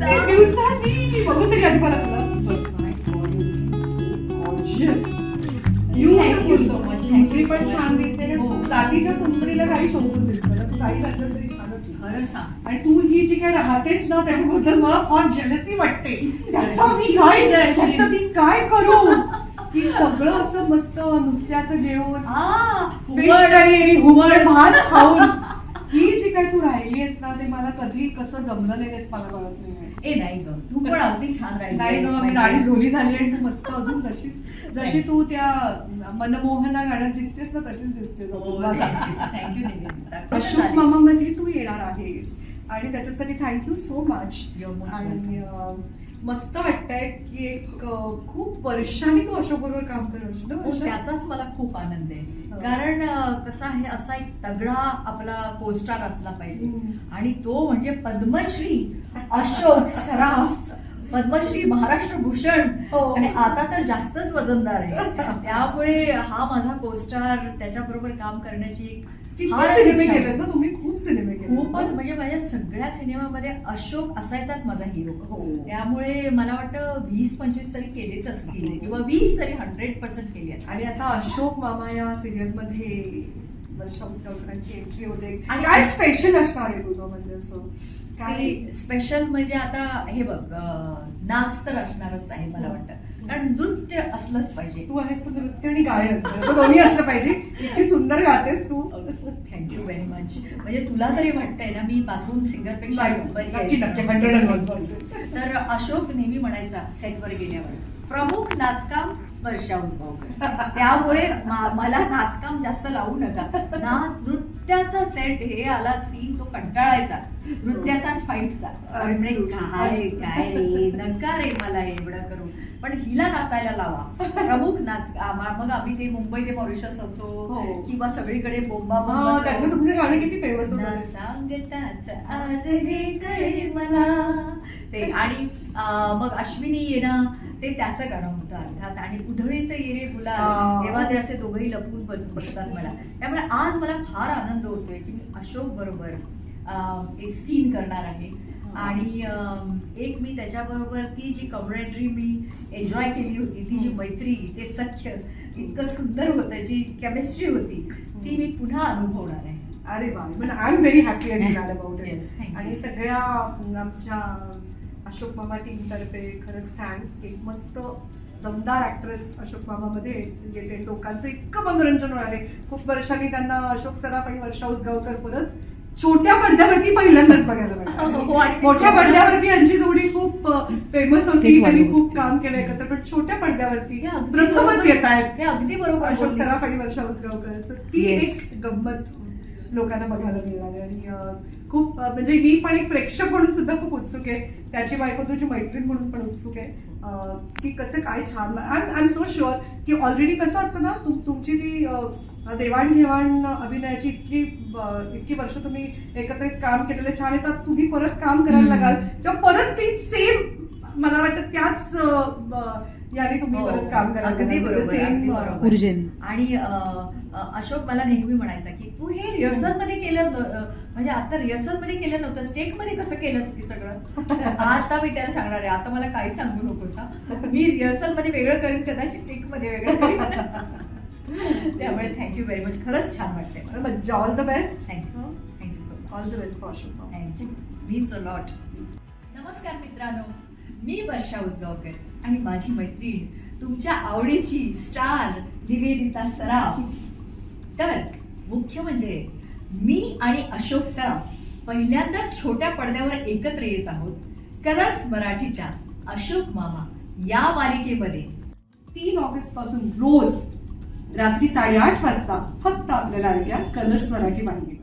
किती दिवसांनी बघू तरी आधी मला you पण छान. दिसते हो. जातीच्या सुंदरीला काही शोधून दिसतं काही तरी आणि तू ही जी काय राहतेस ना त्याच्याबद्दल मला फार जेलसी वाटते त्याचं मी काय त्याचं मी काय करू की सगळं असं मस्त नुसत्याचं जेवण हुबड भात खाऊन ही काय तू राहिली आहेस ना ते मला कधी कसं जमलं नाही तेच मला कळत नाही. ए नाही ग. तू पण अगदी छान राहिली नाही ग मी दाढी ढोली झाली आणि तू मस्त अजून तशीच. जशी तू त्या मनमोहना गाण्यात दिसतेस ना तशीच दिसतेस अजून मला. थँक्यू अशोक मामा मध्ये तू येणार आहेस. आणि त्याच्यासाठी थँक्यू सो मच आणि अं, मस्त वाटतंय की एक खूप वर्षांनी तू अशोक बरोबर काम करत ना हो? त्याचाच मला खूप आनंद आहे. कारण कसं आहे असा एक तगडा आपला पोस्टार असला पाहिजे. आणि तो म्हणजे पद्मश्री अशोक सराफ पद्मश्री महाराष्ट्र भूषण हो. आणि आता तर जास्तच वजनदार आहे त्यामुळे हा माझा कोस्टार त्याच्याबरोबर काम करण्याची एक किती फारच सिनेमे इच्छा आहे. केलेत ना तुम्ही खूप सिनेमे केले खूपच म्हणजे माझ्या सगळ्या सिनेमामध्ये अशोक असायचाच माझा हिरो हो. त्यामुळे मला वाटतं वीस पंचवीस तरी केलेच असतील. किंवा वीस तरी हंड्रेड पर्सेंट केली असतील. आणि आता अशोक मामा या सिरियलमध्ये वर्षा उसगावकरांची एंट्री होते. आणि- काय स्पेशल असणार आहे तुझं म्हणजे असं? काय? काही स्पेशल म्हणजे आता हे बघ अं, नाच तर असणारच आहे मला वाटतं. कारण नृत्य असलंच पाहिजे. तू आहेस तर नृत्य आणि गायन. दोन्ही असलं पाहिजे. इतकी सुंदर गातेस तू. थँक्यू व्हेरी मच म्हणजे तुला तरी वाटतंय ना मी बाथरूम सिंगरपेक्षा नाही, बरी नक्की आहे. नक्की हंड्रेड अँड वन पर्सेंट तर अशोक नेहमी म्हणायचा सेटवर गेल्यावर प्रमुख नाचकाम वर्षा उसगावकर. त्यामुळे मला नाचकाम जास्त लावू नका. नाच नृत्याचा सेट हे आला सीन कंटाळायचा. नृत्याचा फाईटचा. म्हणजे काय? काय रे नका रे? मला एवढं करून. पण हिला नाचायला लावा. प्रमुख नाच मग आम्ही ते मुंबई ते मॉरिशस असो हो. किंवा सगळीकडे बोंबा तुमचं गाणं किती फेमस होतं. सांगताच आज हे कळे मला. ते आणि मग अश्विनी येणं ते त्याचं गाणं होतं अर्थात. आणि उधळीत ये रे हा. गुलाल तेव्हा ते असे दोघंही लपून बघतात मला. त्यामुळे आज मला फार आनंद होतोय की मी अशोक बरोबर एक सीन करणार आहे. आणि एक मी त्याच्याबरोबर ती जी कॉम्रेडरी मी एन्जॉय केली होती ती जी मैत्री ते सख्य इतकं सुंदर होतं जी केमिस्ट्री होती ती मी पुन्हा अनुभवणार आहे. अरे वा पण I am very happy you. आणि सगळ्या आमच्या अशोक मामा टीम तर्फे खरंच थँक्स एक मस्त दमदार ऍक्ट्रेस अशोक मामामध्ये येते. लोकांचं इतकं मनोरंजन होणार आहे. खूप वर्षांनी त्यांना अशोक सराफ आणि वर्षा उसगावकर परत छोट्या पडद्यावरती पहिल्यांदाच बघायला हो, मिळालं आणि मोठ्या पडद्यावरती यांची जोडी खूप फेमस होती त्यांनी. खूप काम केलं एकत्र पण छोट्या पडद्यावरती हे अगदी प्रथमच बरोबर- येत आहेत हे अगदी बरोबर अशोक. सराफ आणि वर्षा उसगावकर ती. एक गंमत लोकांना बघायला मिळणार आहे आणि खूप म्हणजे मी पण एक प्रेक्षक म्हणून सुद्धा खूप उत्सुक आहे. त्याची बायको तुझी मैत्रीण म्हणून पण उत्सुक आहे. की कसं काय छान आय एम सो शुअर की ऑलरेडी कसं असतं ना तुम तुमची ती देवाणघेवाण अभिनयाची इतकी इतकी वर्ष तुम्ही एकत्रित काम केलेलं छान आहे तर तुम्ही परत काम करायला. लागाल. तेव्हा परत ती सेम मला वाटतं त्याच याने तुम्ही हो, परत काम करायला अगदी. बरोबर. ऊर्जेने. आणि अशोक मला नेहमी म्हणायचा की तू हे रिहर्सलमध्ये केलं म्हणजे आता रिहर्सलमध्ये केलं नव्हतं स्टेकमध्ये कसं केलंस की सगळं? आता मी त्याला सांगणार आहे. आता मला काही सांगू नकोस हा. मी रिहर्सलमध्ये वेगळं करेन कदाचित टेकमध्ये वेगळं करेन. त्यामुळे थँक्यू व्हेरी मच खरंच छान वाटतंय मला. मज्जा all the best thank you thank you so much all the best for Ashok. Thank you means a lot नमस्कार मित्रांनो. मी वर्षा उसगावकर आणि माझी मैत्रीण तुमच्या आवडीची स्टार निवेदिता सराफ. तर मुख्य म्हणजे मी आणि अशोक सराफ पहिल्यांदाच छोट्या पडद्यावर एकत्र येत आहोत. कलर्स मराठीच्या अशोक मामा या मालिकेमध्ये. तीन ऑगस्टपासून रोज रात्री साडेआठ वाजता फक्त आपल्याला कलर्स मराठी माहिती